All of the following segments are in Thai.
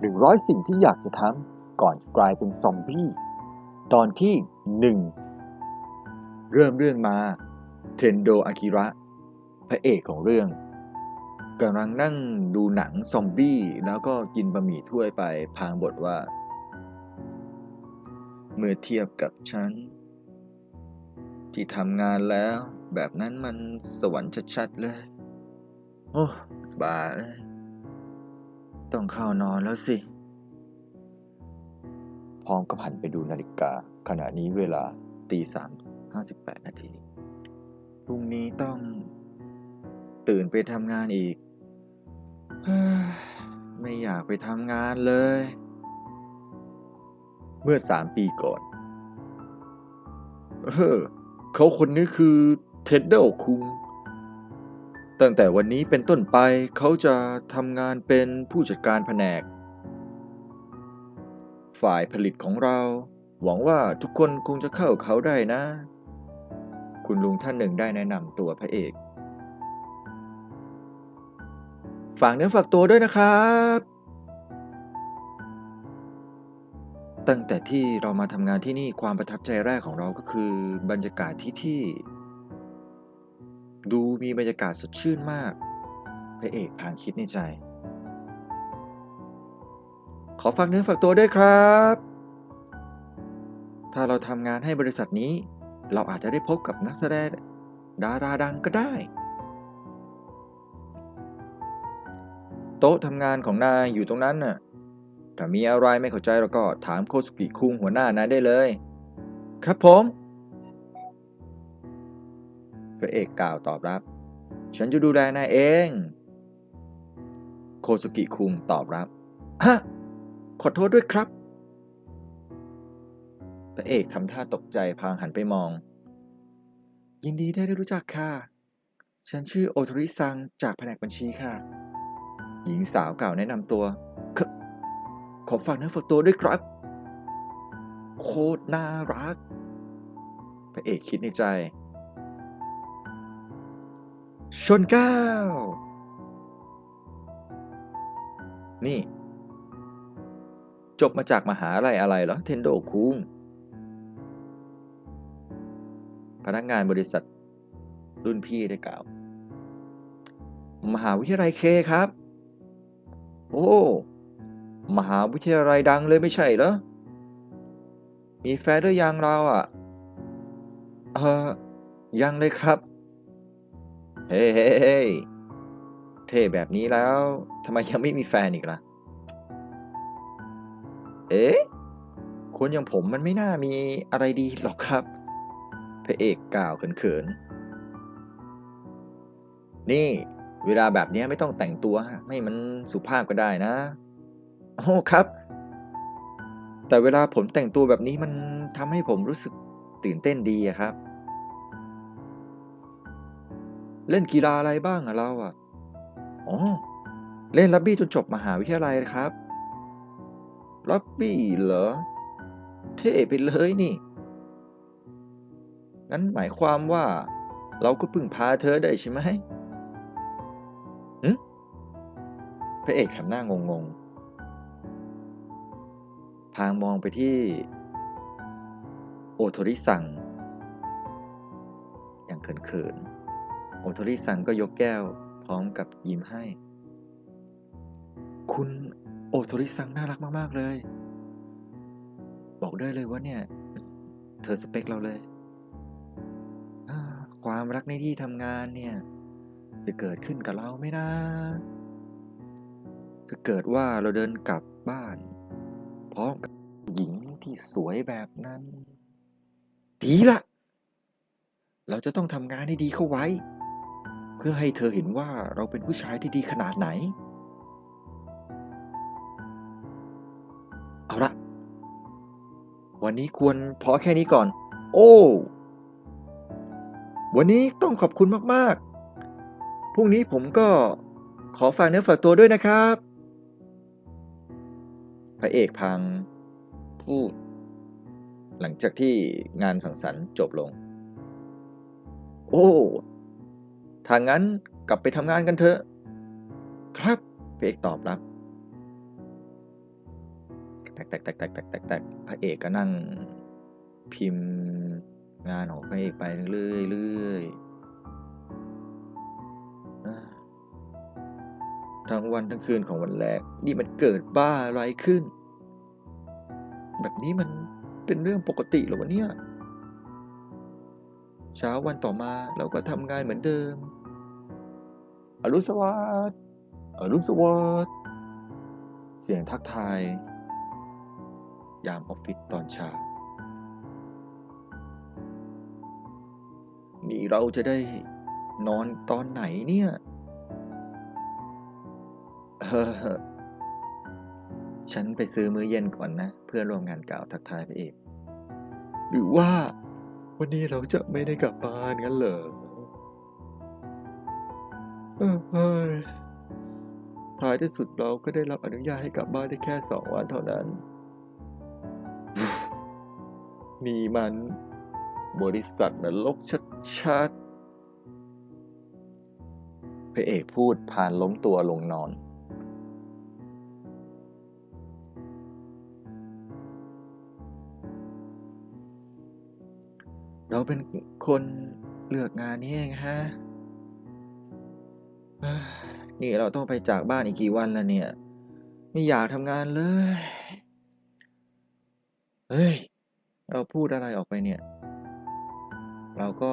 หนึ่งร้อยสิ่งที่อยากจะทำก่อนกลายเป็นซอมบี้ ตอนที่หนึ่งเริ่มเรื่องมาเทนโดอากิระ พระเอกของเรื่องกำลังนั่งดูหนังซอมบี้ แล้วก็กินบะหมี่ถ้วยไปพางบทว่า เมื่อเทียบกับฉัน ที่ทำงานแล้ว แบบนั้นมันสวรรค์ชัดๆเลย โอ้บ้าเอ้ย ต้องเข้านอนแล้วสิ พร้อมกับหันไปดูนาฬิกา ขณะนี้เวลาตีสามห้าสิบแปดนาทีพรุ่งนี้ต้อง ตื่นไปทำงานอีก ไม่อยากไปทำงานเลย เมื่อสามปีก่อน เออ เขาคนนี้คือเท็ดเดลคุง ตั้งแต่วันนี้เป็นต้นไปเขาจะทำงานเป็นผู้จัดการแผนก ฝ่ายผลิตของเรา หวังว่าทุกคนคงจะเข้าเขาได้นะ คุณลุงท่านหนึ่งได้แนะนำตัวพระเอก ฝากเนื้อฝากตัวด้วยนะครับ ตั้งแต่ที่เรามาทำงานที่นี่ความประทับใจแรกของเราก็คือบรรยากาศที่ที่ ดูมีบรรยากาศสดชื่นมาก พระเอกพางคิดในใจ ขอฝากเนื้อฝากตัวด้วยครับ ถ้าเราทำงานให้บริษัทนี้ เราอาจจะได้พบกับนักแสดงดาราดังก็ได้ โต๊ะทำงานของนายอยู่ตรงนั้นน่ะ ถ้ามีอะไรไม่เข้าใจเราก็ถามโคสุกิคุงหัวหน้านายได้เลย ครับผม พระเอกกล่าวตอบรับ ฉันจะดูแลนายเอง โคสุกิคุงตอบรับ ฮะ ขอโทษด้วยครับ พระเอกทำท่าตกใจพางหันไปมอง ยินดีได้รู้จักค่ะ ฉันชื่อโอทริซังจากแผนกบัญชีค่ะ หญิงสาวกล่าวแนะนำตัวขขอฝากเนื้อฝากตัวด้วยครับ โคตรน่ารัก พระเอกคิดในใจ ชนแก้วนี่ จบมาจากมหาลัยอะไรเหรอ เทนโดคุงพนักงานบริษัท รุ่นพี่ได้กล่าว มหาวิทยาลัยเคครับ โอ้ มหาวิทยาลัยดังเลยไม่ใช่เหรอ มีแฟนหรือยังเราอะ เออยังเลยครับ เฮ้เฮ้เฮ้เท่แบบนี้แล้วทำไมยังไม่มีแฟนอีกล่ะ เอ๊ะคนอย่างผมมันไม่น่ามีอะไรดีหรอกครับ พระเอกกล่าวเขินๆ นี่เวลาแบบนี้ไม่ต้องแต่งตัวให้มันสุภาพก็ได้นะ โอ้ครับ แต่เวลาผมแต่งตัวแบบนี้มันทำให้ผมรู้สึกตื่นเต้นดีครับ เล่นกีฬาอะไรบ้างอะเราอะอ๋อ เล่นรักบี้จนจบมหาวิทยาลัยครับรักบี้เหรอ เท่ไปเลยนี่ งั้นหมายความว่า เราก็พึ่งพาเธอได้ใช่ไหมหึพระเอกทำหน้างงๆ พางมองไปที่ โอโทริซังอย่างเขินๆ โอโทริซังก็ยกแก้วพร้อมกับยิ้มให้ คุณโอโทริซังน่ารักมาก ๆ เลย บอกได้เลยว่าเนี่ย เธอสเปคเราเลย ความรักในที่ทำงานเนี่ย จะเกิดขึ้นกับเราไหมนะถ้าเกิดว่าเราเดินกลับบ้านพร้อมกับหญิงที่สวยแบบนั้นดีละ เราจะต้องทำงานให้ดีเข้าไว้ เพื่อให้เธอเห็นว่าเราเป็นผู้ชายที่ดีขนาดไหน เอาละวันนี้ควรพอแค่นี้ก่อน โอ้ วันนี้ต้องขอบคุณมาก ๆ พรุ่งนี้ผมก็ขอฝากเนื้อฝากตัวด้วยนะครับ พระเอกพังพูด หลังจากที่งานสังสรรค์จบลง โอ้ ถ้างั้นกลับไปทำงานกันเถอะ ครับพระเอกตอบรับแตกแตกแตกแตกแตกแตกแตกพระเอกก็นั่งพิมพ์งานของพระเอกไปเรื่อยเรื่อยทั้งวันทั้งคืนของวันแรก นี่มันเกิดบ้าอะไรขึ้น แบบนี้มันเป็นเรื่องปกติหรอวะเนี่ย เช้าวันต่อมาเราก็ทำงานเหมือนเดิม อรุณสวัสดิ์อรุณสวัสดิ์เสียงทักทาย ยามออฟฟิศตอนเช้า นี่เราจะได้นอนตอนไหนเนี่ยเออฉันไปซื้อมื้อเย็นก่อนนะ เพื่อร่วมงานกล่าวทักทายพระเอกหรือว่า วันนี้เราจะไม่ได้กลับบ้านกันเหรอ เออเฮ้ยท้ายที่สุดเราก็ได้รับอนุญาตให้กลับบ้านได้แค่สองวันเท่านั้น นี่มัน บริษัทนรกชัดๆพระเอกพูดผ่านล้มตัวลงนอน เราเป็นคนเลือกงานนี้เองฮะ นี่เราต้องไปจากบ้านอีกกี่วันแล้วเนี่ย ไม่อยากทำงานเลย เฮ้ย เราพูดอะไรออกไปเนี่ย เราก็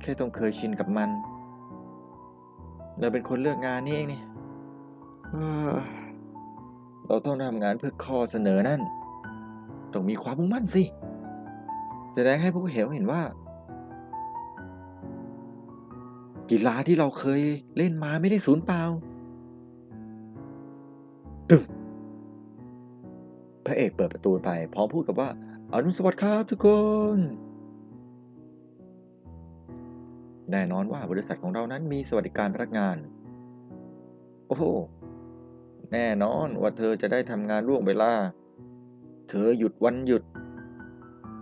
แค่ต้องเคยชินกับมัน เราเป็นคนเลือกงานนี่เองนี่เอ้อเราต้องทำงานเพื่อข้อเสนอนั่น ต้องมีความมุ่งมั่นสิ แสดงให้ผู้เห็นเห็นว่า กีฬาที่เราเคยเล่นมาไม่ได้สูญเปล่าตึมพระเอกเปิดประตูไป พร้อมพูดกับว่าอรุสวัสดิ์ครับทุกคน แน่นอนว่าบริษัทของเรานั้นมีสวัสดิการพนักงาน โอ้โห แน่นอนว่าเธอจะได้ทำงานร่วงเวลา เธอหยุดวันหยุด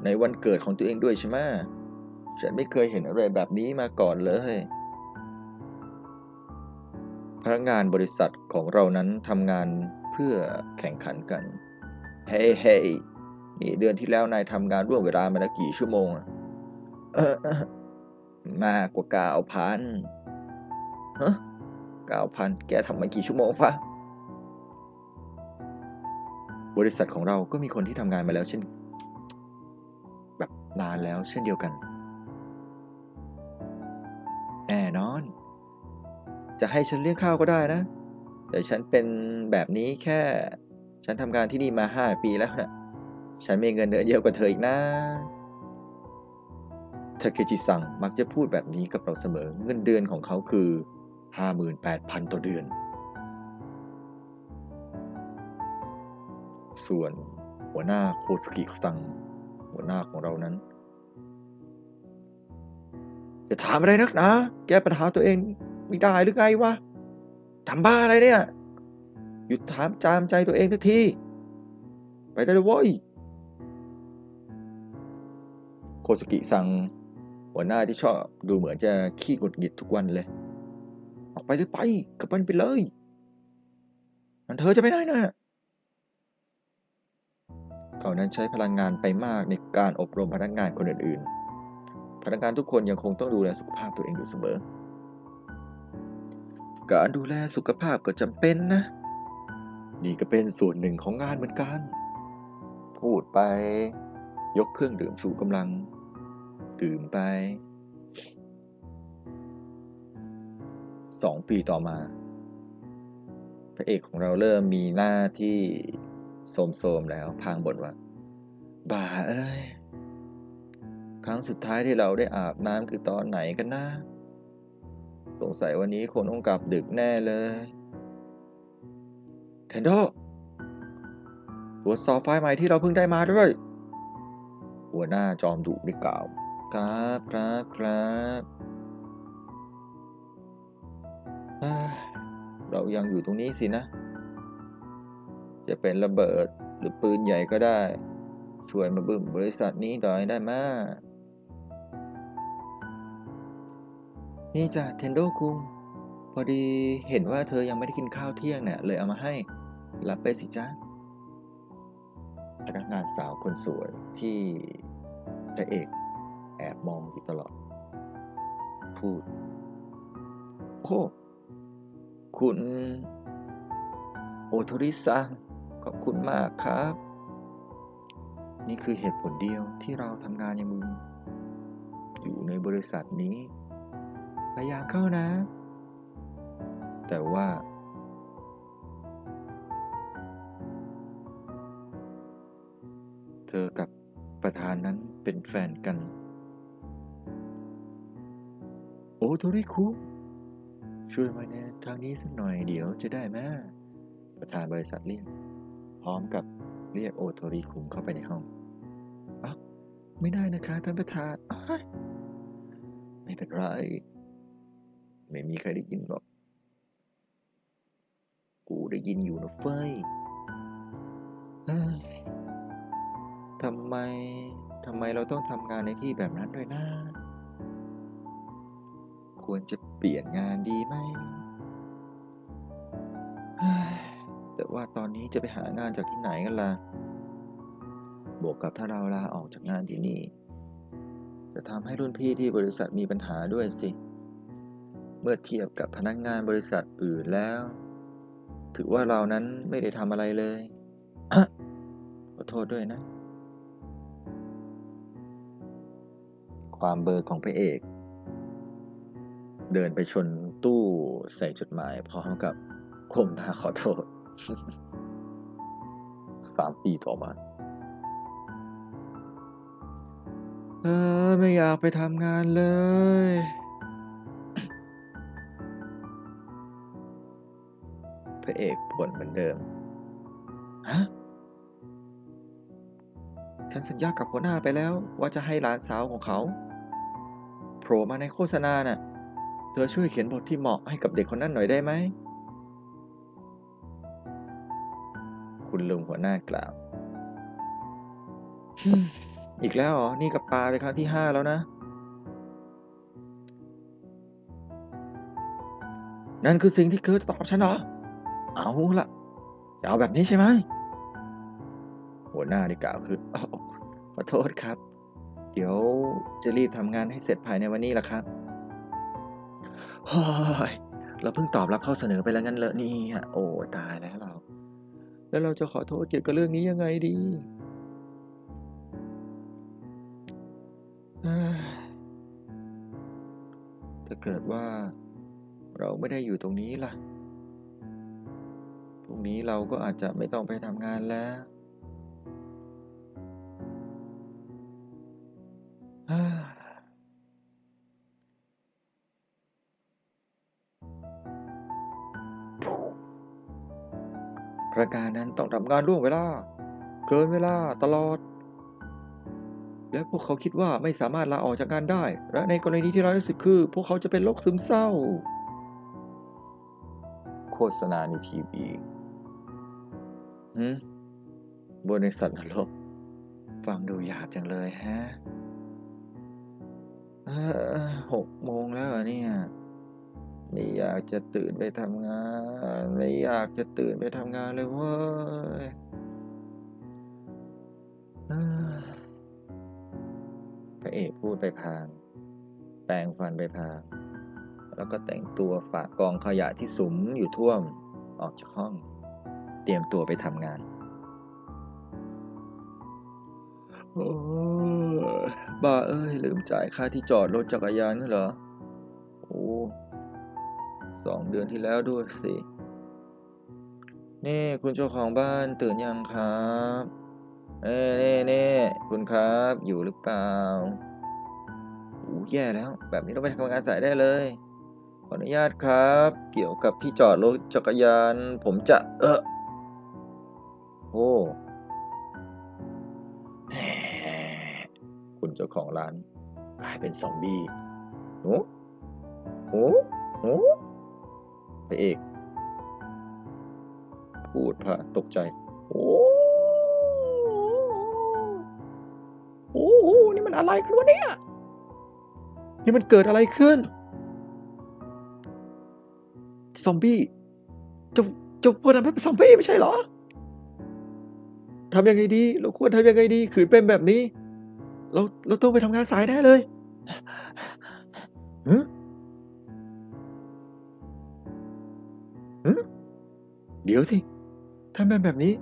ในวันเกิดของตัวเองด้วยใช่ไหมฉันไม่เคยเห็นอะไรแบบนี้มาก่อนเลย พนักงานบริษัทของเรานั้นทำงานเพื่อแข่งขันกัน เฮ้เฮ้นี่เดือนที่แล้วนายทำงานร่วมเวลามาแล้วกี่ชั่วโมงอะมากกว่าเก้าพันฮะเก้าพันแกทำมากี่ชั่วโมงฟะบริษัทของเราก็มีคนที่ทำงานมาแล้วเช่น แบบนานแล้วเช่นเดียวกัน จะให้ฉันเลี้ยงข้าวก็ได้นะ แต่ฉันเป็นแบบนี้แค่ ฉันทำงานที่นี่มาห้าปีแล้วนะฉันมีเงินเดือนเยอะกว่าเธออีกนะทาเคจิซังมักจะพูดแบบนี้กับเราเสมอเงินเดือนของเขาคือ 58,000 ต่อเดือน ส่วนหัวหน้าโคสกิซัง หัวหน้าของเรานั้นจะถามอะไรนักนะ แก้ปัญหาตัวเอง ไม่ได้หรือไงวะทำบ้าอะไรเนี่ย หยุดถามจามใจตัวเองทักที ไปได้เลยเว้ย โคสกิซังหัวหน้าที่ชอบดูเหมือนจะขี้หงุดหงิดทุกวันเลย ออกไปเลยไปกลับบ้านไปเลย มันเธอจะไม่ได้นะเขานั้นใช้พลังงานไปมากในการอบรมพนักงานคนอื่นๆ พนักงานทุกคนยังคงต้องดูแลสุขภาพตัวเองอยู่เสมอ การดูแลสุขภาพก็จำเป็นนะ นี่ก็เป็นส่วนหนึ่งของงานเหมือนกัน พูดไป ยกเครื่องดื่มชูกำลัง ดื่มไปสองปีต่อมา พระเอกของเราเริ่มมีหน้าที่โสมๆแล้วพางบ่นว่า บ่าเอ้ย ครั้งสุดท้ายที่เราได้อาบน้ำคือตอนไหนกันนะ สงสัยวันนี้คงต้องกลับดึกแน่เลยเทนโดตรวจสอบไฟล์ใหม่ที่เราเพิ่งได้มาด้วย หัวหน้าจอมดุได้กล่าว ครับครับครับเอ้ยเรายังอยู่ตรงนี้สินะ จะเป็นระเบิดหรือปืนใหญ่ก็ได้ ช่วยมาบึ้มบริษัทนี้หน่อยได้ไหม นี่จ้ะเทนโดคุงพอดีเห็นว่าเธอยังไม่ได้กินข้าวเที่ยงเนี่ยเลยเอามาให้รับไปสิจ้าพนักงานสาวคนสวยที่พระเอกแอบมองอยู่ตลอด พูดโอ้คุณ โอโทริซังขอบคุณมากครับ นี่คือเหตุผลเดียวที่เราทำงานอย่างมึงอยู่ในบริษัทนี้ พยายามเข้านะ แต่ว่า เธอกับประธานนั้นเป็นแฟนกัน โอโทริคุช่วยมาในทางนี้สักหน่อยเดี๋ยวจะได้ไหมประธานบริษัทเรียกพร้อมกับเรียกโอโทริคุงเข้าไปในห้องอ้าวไม่ได้นะคะท่านประธานไม่เป็นไร ไม่มีใครได้ยินหรอก กูได้ยินอยู่นะเฟ้ยทำไมทำไมเราต้องทำงานในที่แบบนั้นด้วยนะ ควรจะเปลี่ยนงานดีไหม แต่ว่าตอนนี้จะไปหางานจากที่ไหนกันล่ะ บวกกับถ้าเราลาออกจากงานที่นี่ จะทำให้รุ่นพี่ที่บริษัทมีปัญหาด้วยสิเเมื่อเทียบกับพนักงานบริษัทอื่นแล้ว ถือว่าเรานั้นไม่ได้ทำอะไรเลย ขอโทษด้วยนะ ความเบอร์ของพระเอก เดินไปชนตู้ใส่จดหมายพร้อมกับก้มหน้าขอโทษสามปีต่อมาเออไม่อยากไปทำงานเลย พระเอกบ่นเหมือนเดิม ฮะ ฉันสัญญากับหัวหน้าไปแล้วว่าจะให้หลานสาวของเขาโผล่มาในโฆษณาน่ะ เธอช่วยเขียนบทที่เหมาะให้กับเด็กคนนั้นหน่อยได้ไหม คุณลุงหัวหน้ากล่าวฮึ่มอีกแล้วเหรอ นี่กับปลาเป็นครั้งที่ห้าแล้วนะ นั่นคือสิ่งที่เธอจะตอบฉันเหรอ เอาละจะเอาแบบนี้ใช่ไหม หัวหน้าได้กล่าวคืออขอโทษครับ เดี๋ยวจะรีบทำงานให้เสร็จภายในวันนี้แหละครับเฮ้ยเราเพิ่งตอบรับข้อเสนอไปแล้วงั้นเลอะนี่ฮะโอ้ตายแล้วเรา แล้วเราจะขอโทษเกี่ยวกับเรื่องนี้ยังไงดีถ้าเกิดว่าเราไม่ได้อยู่ตรงนี้ล่ะ รุ่งนี้เราก็อาจจะไม่ต้องไปทำงานแล้วเอ้ยประการนั้นต้องทำงานล่วงเวลา เกินเวลาตลอด และพวกเขาคิดว่าไม่สามารถลาออกจากงานได้ และในกรณีที่ร้ายที่สุดคือ พวกเขาจะเป็นโรคซึมเศร้าโฆษณาในทีวี หืมบริษัทนรกฟังดูหยาบจังเลยฮะหกโมงแล้วเนี่ย ไม่อยากจะตื่นไปทำงาน ไม่อยากจะตื่นไปทำงานเลยเว้ยพระเอกพูดไปพาง แปรงฟันไปพาง แล้วก็แต่งตัวฝากกองขยะที่สุมอยู่ท่วมออกจากห้อง เตรียมตัวไปทำงานโอ้บ้าเอ้ย ลืมจ่ายค่าที่จอดรถจักรยานนี่เหรอ โอ้สองเดือนที่แล้วด้วยสิ นี่คุณเจ้าของบ้านตื่นยังครับเอ้เน่เน่คุณครับอยู่หรือเปล่าโอ้แย่แล้ว แบบนี้ต้องไปทำงานสายได้เลย ขออนุญาตครับ เกี่ยวกับที่จอดรถจักรยาน ผมจะเออ โอ้แหมคุณเจ้าของร้านกลายเป็นซอมบี้โอ้โอ้โอ้พระเอก พูดพระตกใจ โอ้โอ้โหนี่มันอะไรกันวะเนี่ย นี่มันเกิดอะไรขึ้น ซอมบี้เจะจะพวกนั้นเป็นซอมบี้ไม่ใช่เหรอ ทำยังไงดี เราควรทำยังไงดี ขืนเป็นแบบนี้ เราเราต้องไปทำงานสายแน่เลยหึหึเดี๋ยวสิ ถ้าเป็นแบบนี้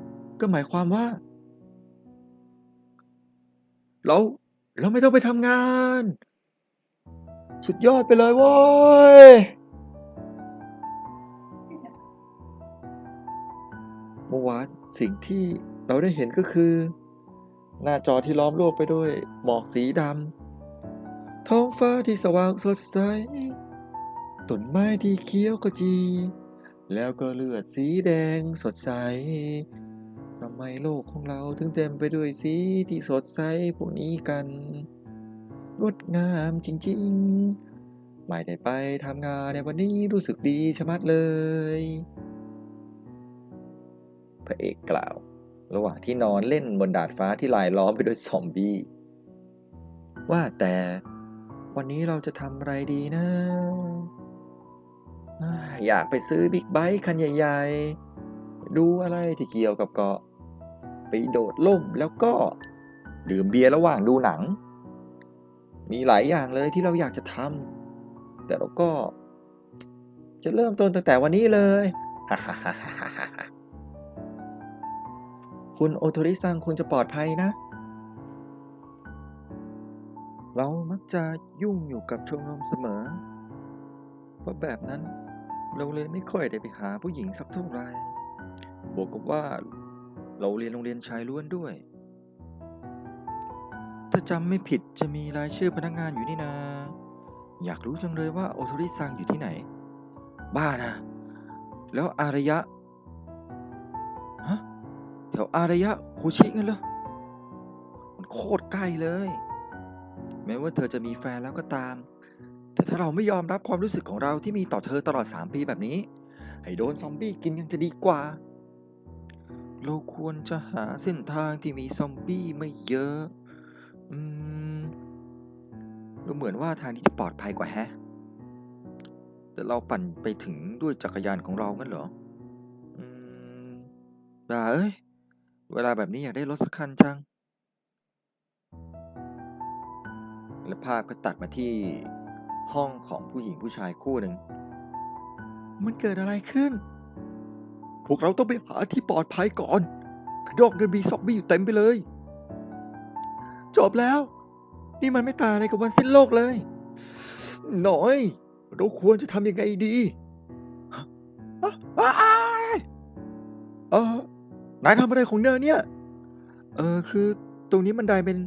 ก็หมายความว่า เราเราไม่ต้องไปทำงาน สุดยอดไปเลยว้ยเมื่อวานสิ่งที่ เราได้เห็นก็คือ หน้าจอที่ล้อมโลกไปด้วย หมอกสีดำท้องฟ้าที่สว่างสดใสต้นไม้ที่เขียวขจี แล้วก็เลือดสีแดงสดใสทำไมโลกของเราถึงเต็มไปด้วยสีที่สดใสพวกนี้กันงดงามจริงๆ ไม่ได้ไปทำงานในวันนี้รู้สึกดีชะมัดเลย พระเอกกล่าว ระหว่างที่นอนเล่นบนดาดฟ้าที่ลายล้อมไปด้วยซอมบี้ ว่าแต่วันนี้เราจะทำอะไรดีนะ อยากไปซื้อบิ๊กไบค์คันใหญ่ๆ ดูอะไรที่เกี่ยวกับเกาะ ไปโดดล่มแล้วก็ ดื่มเบียร์ระหว่างดูหนัง มีหลายอย่างเลยที่เราอยากจะทำแต่เราก็ จะเริ่มต้นตั้งแต่วันนี้เลย คุณโอโทริซังคุณจะปลอดภัยนะ เรามักจะยุ่งอยู่กับชมรมเสมอ เพราะแบบนั้นเราเลยไม่ค่อยได้ไปหาผู้หญิงสักเท่าไหร่บวกกับว่าเราเรียนโรงเรียนชายล้วนด้วย ถ้าจำไม่ผิดจะมีรายชื่อพนักงานอยู่นี่นา อยากรู้จังเลยว่าโอโทริซังอยู่ที่ไหน บ้านะ แล้วอารยะ วอารยะโคชิงั้นเหรอมันโคตรใกล้เลย แม้ว่าเธอจะมีแฟนแล้วก็ตาม แต่ถ้าเราไม่ยอมรับความรู้สึกของเราที่มีต่อเธอตลอด 3 ปีแบบนี้ ให้โดนซอมบี้กินยังจะดีกว่า เราควรจะหาเส้นทางที่มีซอมบี้ไม่เยอะ อืมดูเหมือนว่าทางนี้จะปลอดภัยกว่าแฮะ แต่เราปั่นไปถึงด้วยจักรยานของเรางั้นเหรอ อืมด่าเอ้ย เวลาแบบนี้อยากได้รถสักคันจัง และภาพก็ตัดมาที่ห้องของผู้หญิงผู้ชายคู่หนึ่ง มันเกิดอะไรขึ้น พวกเราต้องไปหาที่ปลอดภัยก่อนขดอกเดินมีซอกบี้อยู่เต็มไปเลย จบแล้ว นี่มันไม่ต่างอะไรกับวันสิ้นโลกเลย หน่อย เราควรจะทำยังไงดีายทำอะไรของเนยเนี่ย เออคือตรงนี้มันได้เป็น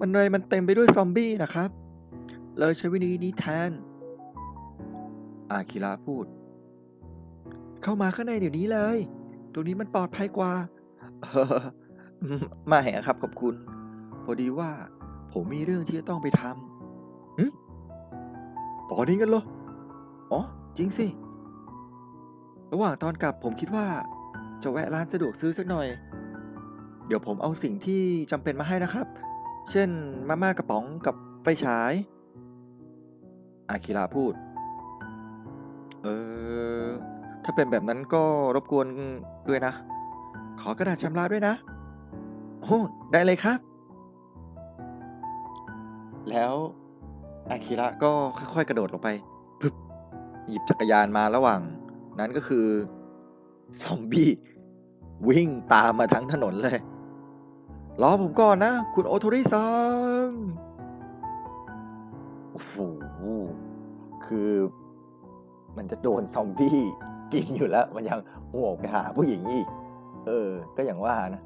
มันเลยมันเต็มไปด้วยซอมบี้นะครับ เลยใช้วิธีนี้แทน อาคิระพูด เข้ามาข้างในเดี๋ยวนี้เลย ตรงนี้มันปลอดภัยกว่าออไม่ครับขอบคุณ พอดีว่า ผมมีเรื่องที่จะต้องไปทำตอนนี้กันเหรอ อ๋อ จริงสิ ระหว่างตอนกลับผมคิดว่า จะแวะร้านสะดวกซื้อสักหน่อย เดี๋ยวผมเอาสิ่งที่จำเป็นมาให้นะครับ เช่นมาม่ากระป๋องกับไฟฉาย อาคิระพูด เออ ถ้าเป็นแบบนั้นก็รบกวนด้วยนะ ขอกระดาษชำระด้วยนะ โอ้ ได้เลยครับ แล้วอาคิระก็ค่อยๆกระโดดลงไป หยิบจักรยานมาระหว่าง นั้นก็คือ ซอมบี้วิ่งตามมาทั้งถนนเลย รอผมก่อนนะ คุณโอโทริซังโอ้โหคือมันจะโดนซอมบี้กินอยู่แล้ว มันยังห่วงไปหาผู้หญิงอีก เออ ก็อย่างว่านะ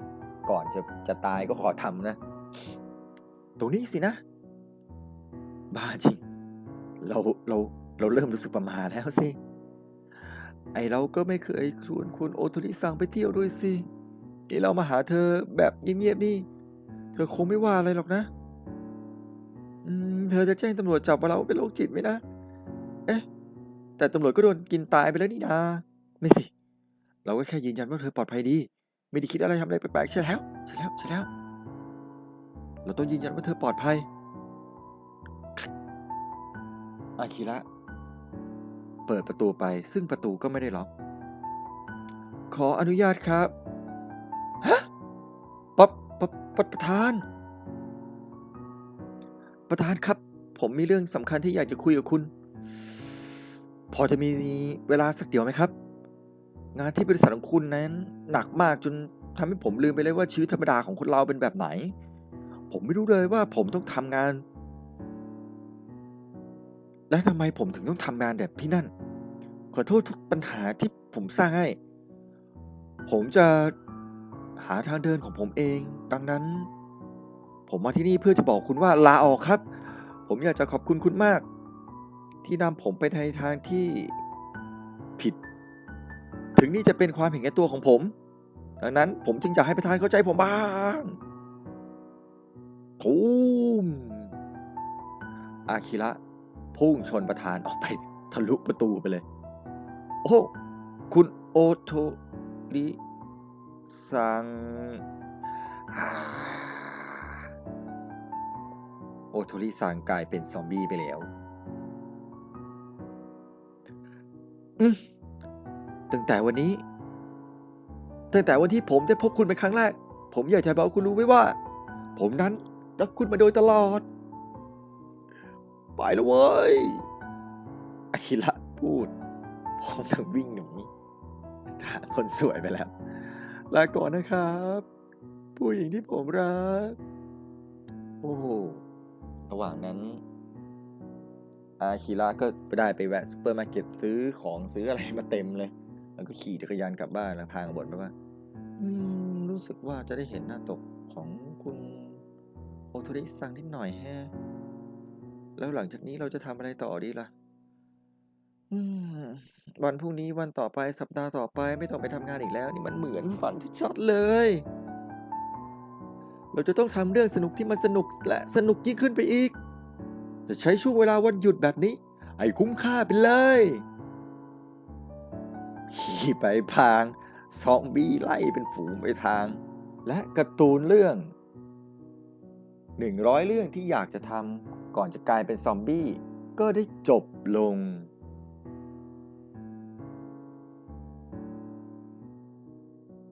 ก่อนจะจะตายก็ขอทำนะ ตรงนี้สินะ บ้าจริง เราเราเราเริ่มรู้สึกประมาแล้วสิ ไอเราก็ไม่เคยชวนคุณโอโทริซังไปเที่ยวด้วยสิ นี่เรามาหาเธอแบบเงียบๆนี่ เธอคงไม่ว่าอะไรหรอกนะ อืม เธอจะแจ้งตำรวจจับว่าเราเป็นโรคจิตไหมนะ เอ๊ะ แต่ตำรวจก็โดนกินตายไปแล้วนี่นาไม่สิ เราก็แค่ยืนยันว่าเธอปลอดภัยดี ไม่ได้คิดอะไรทำอะไรแปลกๆใช่แล้ว ใช่แล้ว ใช่แล้ว เราต้องยืนยันว่าเธอปลอดภัย อาคิระ เปิดประตูไปซึ่งประตูก็ไม่ได้ล็อก ขออนุญาตครับ ฮะปปประธาน ประธานครับ ผมมีเรื่องสำคัญที่อยากจะคุยกับคุณ พอจะมีเวลาสักเดียวไหมครับ งานที่บริษัทของคุณนั้น หนักมากจนทำให้ผมลืมไปเลยว่าชีวิตธรรมดาของคนเราเป็นแบบไหน ผมไม่รู้เลยว่าผมต้องทำงาน และทำไมผมถึงต้องทำงานแบบที่นั่น ขอโทษทุกปัญหาที่ผมสร้างให้ ผมจะหาทางเดินของผมเอง ดังนั้น ผมมาที่นี่เพื่อจะบอกคุณว่าลาออกครับ ผมอยากจะขอบคุณคุณมาก ที่นำผมไปในทางที่ผิด ถึงนี่จะเป็นความเห็นแก่ตัวของผม ดังนั้นผมจึงอยากให้ประธานเข้าใจผมบ้างทูมอาคิระ พุ่งชนประธานออกไปทะลุประตูไปเลย โอ้ คุณโอโทริซังอโอโทริซังกลายเป็นซอมบี้ไปแล้วตั้งแต่วันนี้ ตั้งแต่วันที่ผมได้พบคุณเป็นครั้งแรก ผมอยากจะบอกคุณรู้ไว้ว่า ผมนั้นรักคุณมาโดยตลอด ไปแล้วเว้ยอาคิระพูดพร้อมทั้งวิ่งหนีหาคนสวยไปแล้ว ลาก่อนนะครับ ผู้หญิงที่ผมรัก โอ้โห ระหว่างนั้น อาคิระก็ไปได้ไปแวะซูเปอร์มาร์เก็ตซื้อของซื้ออะไรมาเต็มเลย แล้วก็ขี่จักรยานกลับบ้านแล้วพางบ่นไปว่า อืม รู้สึกว่าจะได้เห็นหน้าตกของคุณโอโทริซังนิดหน่อยแฮะ แล้วหลังจากนี้เราจะทำอะไรต่อดีล่ะ อืม วันพรุ่งนี้วันต่อไปสัปดาห์ต่อไปไม่ต้องไปทำงานอีกแล้ว นี่มันเหมือนฝันที่ชัดเลย เราจะต้องทำเรื่องสนุกที่มันสนุกและสนุกยิ่งขึ้นไปอีก จะใช้ช่วงเวลาวันหยุดแบบนี้ ให้คุ้มค่าไปเลยขี่ไปพางซอมบี้ไล่เป็นฝูงไปทาง และการ์ตูนเรื่อง 100 เรื่องที่อยากจะทำ ก่อนจะกลายเป็นซอมบี้ก็ได้จบลง